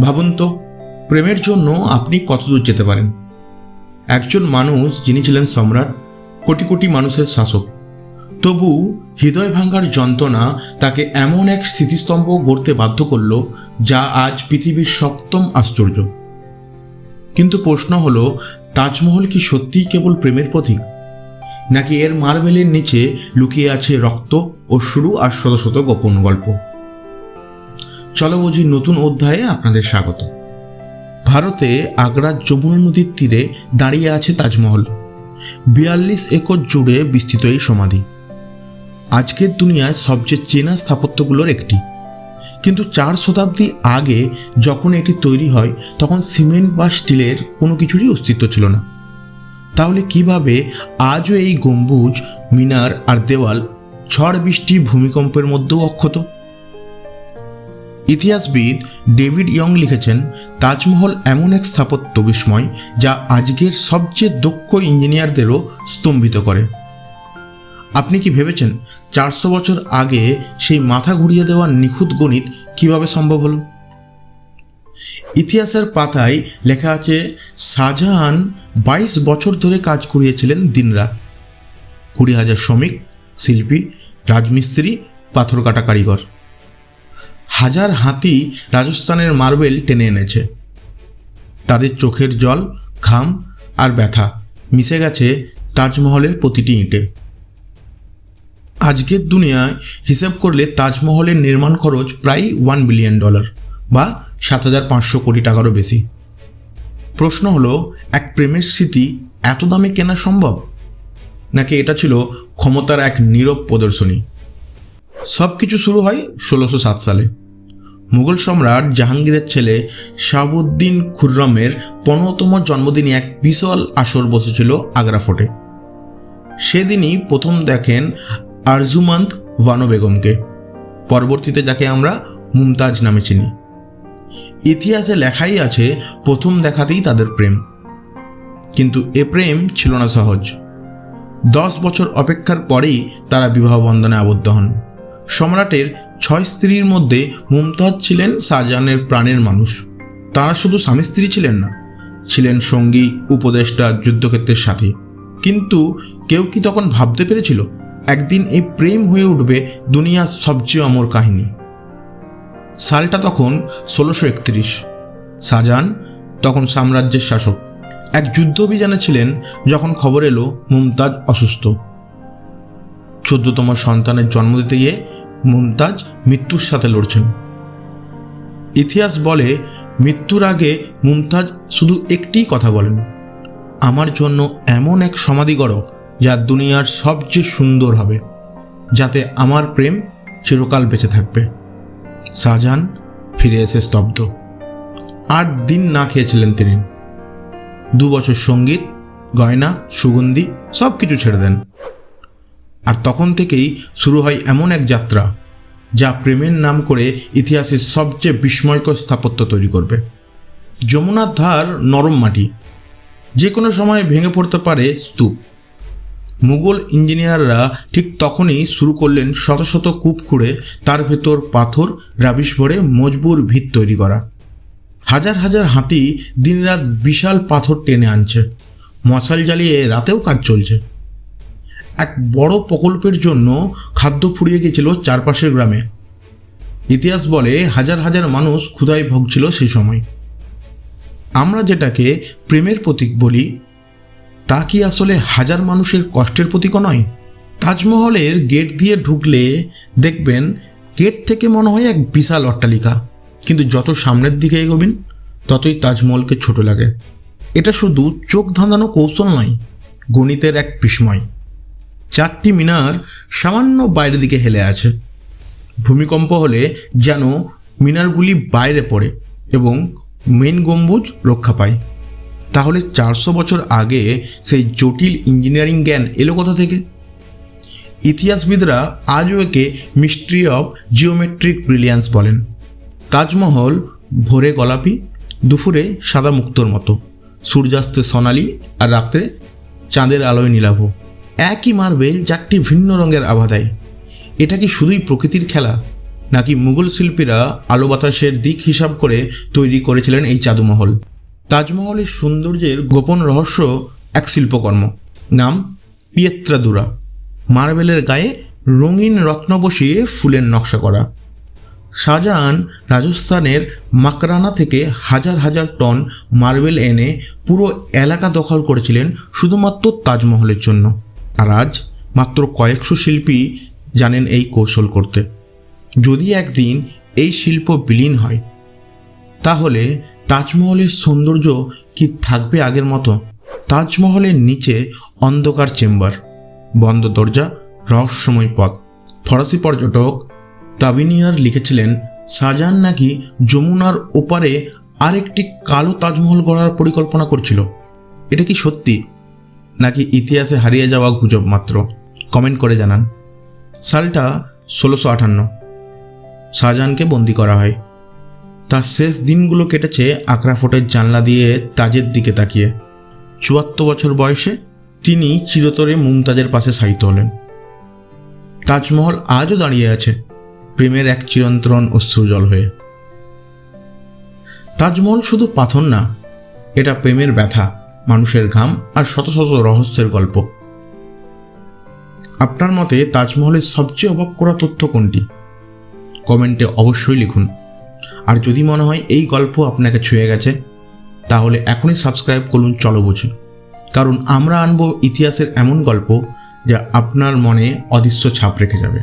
ভাবুন তো, প্রেমের জন্য আপনি কতদূর যেতে পারেন? একজন মানুষ যিনি ছিলেন সম্রাট, কোটি কোটি মানুষের শাসক। তবু হৃদয় ভাঙার যন্ত্রণা তাকে এমন এক স্থিতিস্তম্ভ গড়তে বাধ্য করল, যা আজ পৃথিবীর সপ্তম আশ্চর্য। কিন্তু প্রশ্ন হলো, তাজমহল কি সত্যিই কেবল প্রেমের প্রতীক? নাকি এর মার্বেলের নিচে লুকিয়ে আছে রক্ত ও শুরু আর শত শত গোপন গল্প? চলো বুঝি নতুন অধ্যায়ে আপনাদের স্বাগত। ভারতে আগ্রার যমুনা নদীর তীরে দাঁড়িয়ে আছে তাজমহল। বিয়াল্লিশ একর জুড়ে বিস্তৃত এই সমাধি। আজকের দুনিয়ায় সবচেয়ে চেনা স্থাপত্যগুলোর একটি। কিন্তু চার শতাব্দী আগে যখন এটি তৈরি হয়, তখন সিমেন্ট বা স্টিলের কোনো কিছুরই অস্তিত্ব ছিল না। তাহলে কীভাবে আজও এই গম্বুজ, মিনার আর দেওয়াল, ঝড় বৃষ্টি ভূমিকম্পের মধ্যেও অক্ষত? ইতিহাসবিদ ডেভিড ইয়ং লিখেছেন, তাজমহল এমন এক স্থাপত্য বিস্ময় যা আজকের সবচেয়ে দক্ষ ইঞ্জিনিয়ারদেরও স্তম্ভিত করে। আপনি কি ভেবেছেন চারশো বছর আগে সেই মাথা ঘুরিয়ে দেওয়া নিখুঁত গণিত কীভাবে সম্ভব হলো? ইতিহাসের পাতায় লেখা আছে, শাহজাহান বাইশ বছর ধরে কাজ করিয়েছিলেন দিনরাত। কুড়ি হাজার শ্রমিক, শিল্পী, রাজমিস্ত্রি, পাথর কাটা কারিগর। হাজার হাতি রাজস্থানের মার্বেল টেনে এনেছে। তাদের চোখের জল, ঘাম আর ব্যথা মিশে গেছে তাজমহলের প্রতিটি ইঁটে। আজকের দুনিয়ায় হিসেব করলে তাজমহলের নির্মাণ খরচ প্রায় ওয়ান বিলিয়ন ডলার বা সাত হাজার পাঁচশো কোটি টাকারও বেশি। প্রশ্ন হলো, এক প্রেমের স্মৃতি এত দামে কেনা সম্ভব? নাকি এটা ছিল ক্ষমতার এক নীরব প্রদর্শনী? সব কিছু শুরু হয় ষোলোশো সাত সালে। মুঘল সম্রাট জাহাঙ্গীরের ছেলে শাহাবুদ্দিন খুররমের পনেরোতম জন্মদিনে এক বিশাল আসর বসেছিল আগ্রা ফোর্টে। সেদিনই প্রথম দেখেন আরজুমন্ত ভানো বেগমকে। পরবর্তীতে যাকে আমরা মুমতাজ নামে চিনি। ইতিহাসে লেখাই আছে, প্রথম দেখাতেই তাদের প্রেম। কিন্তু এ প্রেম ছিল না সহজ। দশ বছর অপেক্ষার পরেই তারা বিবাহ বন্ধনে আবদ্ধ হন। সম্রাটের ছয় স্ত্রীর মধ্যে মুমতাজ ছিলেন শাহজাহানের প্রাণের মানুষ। তারা শুধু স্বামী স্ত্রী ছিলেন না, ছিলেন সঙ্গী, উপদেষ্টা, যুদ্ধক্ষেত্রের সাথী। কিন্তু কেউ কি তখন ভাবতে পেরেছিল, একদিন এই প্রেম হয়ে উঠবে দুনিয়ার সবচেয়ে অমর কাহিনী? সালটা তখন ষোলোশো একত্রিশ। শাহজাহান তখন সাম্রাজ্যের শাসক। এক যুদ্ধ অভিযানে ছিলেন যখন খবর এলো মুমতাজ অসুস্থ। চোদ্দতম সন্তানের জন্ম দিতে গিয়ে মুমতাজ মৃত্যুর সাথে লড়ছেন। ইতিহাস বলে, মৃত্যুর আগে মুমতাজ শুধু একটিই কথা বলেন, আমার জন্য এমন এক সমাধি গড় যা দুনিয়ার সবচেয়ে সুন্দর হবে, যাতে আমার প্রেম চিরকাল বেঁচে থাকবে। শাহজাহান ফিরে এসে স্তব্ধ। আট দিন না খেয়েছিলেন তিনি। দু বছর সংগীত, গয়না, সুগন্ধি সব কিছু ছেড়ে দেন। আর তখন থেকেই শুরু হয় এমন এক যাত্রা, যা প্রেমের নাম করে ইতিহাসের সবচেয়ে বিস্ময়কর স্থাপত্য তৈরি করবে। যমুনার ধার নরম মাটি যে কোনো সময় ভেঙে পড়তে পারে স্তূপ। মুঘল ইঞ্জিনিয়াররা ঠিক তখনই শুরু করলেন শত শত কূপ খুঁড়ে তার ভেতর পাথর, রাবিশ ভরে মজবুর ভিত তৈরি করা। হাজার হাজার হাতি দিনরাত বিশাল পাথর টেনে আনছে। মশাল জ্বালিয়ে রাতেও কাজ চলছে। এক বড় প্রকল্পের জন্য খাদ্য ফুরিয়ে গেছিল চারপাশের গ্রামে। ইতিহাস বলে হাজার হাজার মানুষ ক্ষুধায় ভুগছিল সেই সময়। আমরা যেটাকে প্রেমের প্রতীক বলি, তা কি আসলে হাজার মানুষের কষ্টের প্রতীকও নয়? তাজমহলের গেট দিয়ে ঢুকলে দেখবেন গেট থেকে মনে হয় এক বিশাল অট্টালিকা। কিন্তু যত সামনের দিকে এগোবেন, ততই তাজমহলকে ছোট লাগে। এটা শুধু চোখ ধাঁধানো কৌশল নয়, গণিতের এক বিস্ময়। চারটি মিনার সামান্য বাইরের দিকে হেলে আছে। ভূমিকম্প হলে যেন মিনারগুলি বাইরে পড়ে এবং মেন গম্বুজ রক্ষা পায়। তাহলে চারশো বছর আগে সেই জটিল ইঞ্জিনিয়ারিং জ্ঞান এলো কোথা থেকে? ইতিহাসবিদরা আজও একে মিস্ট্রি অফ জিওমেট্রিক ব্রিলিয়ান্স বলেন। তাজমহল ভোরে গোলাপি, দুপুরে সাদা মুক্তোর মতো। সূর্যাস্তে সোনালি আর রাত্রে চাঁদের আলোয় নীলাভ। একই মার্বেল চারটি ভিন্ন রঙের আভা দেয় এটা কি শুধুই প্রকৃতির খেলা, নাকি মুঘল শিল্পীরা আলো বাতাসের দিক হিসাব করে তৈরি করেছিলেন এই জাদুমহল? তাজমহলের সৌন্দর্যের গোপন রহস্য এক শিল্পকর্ম। নাম পিয়েত্রাদুরা। মার্বেলের গায়ে রঙিন রত্ন বসিয়ে ফুলের নকশা করা। শাহজাহান রাজস্থানের মাকরানা থেকে হাজার হাজার টন মার্বেল এনে পুরো এলাকা দখল করেছিলেন শুধুমাত্র তাজমহলের জন্য। আর আজ মাত্র কয়েকশো শিল্পী জানেন এই কৌশল করতে। যদি একদিন এই শিল্প বিলীন হয়, তাহলে তাজমহলের সৌন্দর্য কি থাকবে আগের মতো? তাজমহলের নিচে অন্ধকার চেম্বার, বন্ধ দরজা, রহস্যময় পথ। ফরাসি পর্যটক তাবিনিয়ার লিখেছিলেন শাহজাহান নাকি যমুনার ওপারে আরেকটি কালো তাজমহল গড়ার পরিকল্পনা করছিল। এটা কি সত্যি? নাকি ইতিহাসে হারিয়ে যাওয়া গুজব মাত্র? কমেন্ট করে জানান। সালটা ষোলোশো আটান্ন। শাহজাহানকে বন্দি করা হয়। তার শেষ দিনগুলো কেটেছে আকরা ফোর্টের জানলা দিয়ে তাজের দিকে তাকিয়ে। চুয়াত্তর বছর বয়সে তিনি চিরতরে মুমতাজের পাশে সাহিত্য হলেন। তাজমহল আজও দাঁড়িয়ে আছে প্রেমের এক চিরন্তন অশ্রুজল হয়ে। তাজমহল শুধু পাথর না, এটা প্রেমের ব্যথা। মানুষের ঘাম আর শত শত রহস্যের গল্প। আপনার মতে তাজমহলের সবচেয়ে অবাক করা তথ্য কোনটি? কমেন্টে অবশ্যই লিখুন। আর যদি মনে হয় এই গল্প আপনাকে ছুঁয়ে গেছে, তাহলে এখনই সাবস্ক্রাইব করুন চলো বুঝি কারণ আমরা আনব ইতিহাসের এমন গল্প যা আপনার মনে অদৃশ্য ছাপ রেখে যাবে।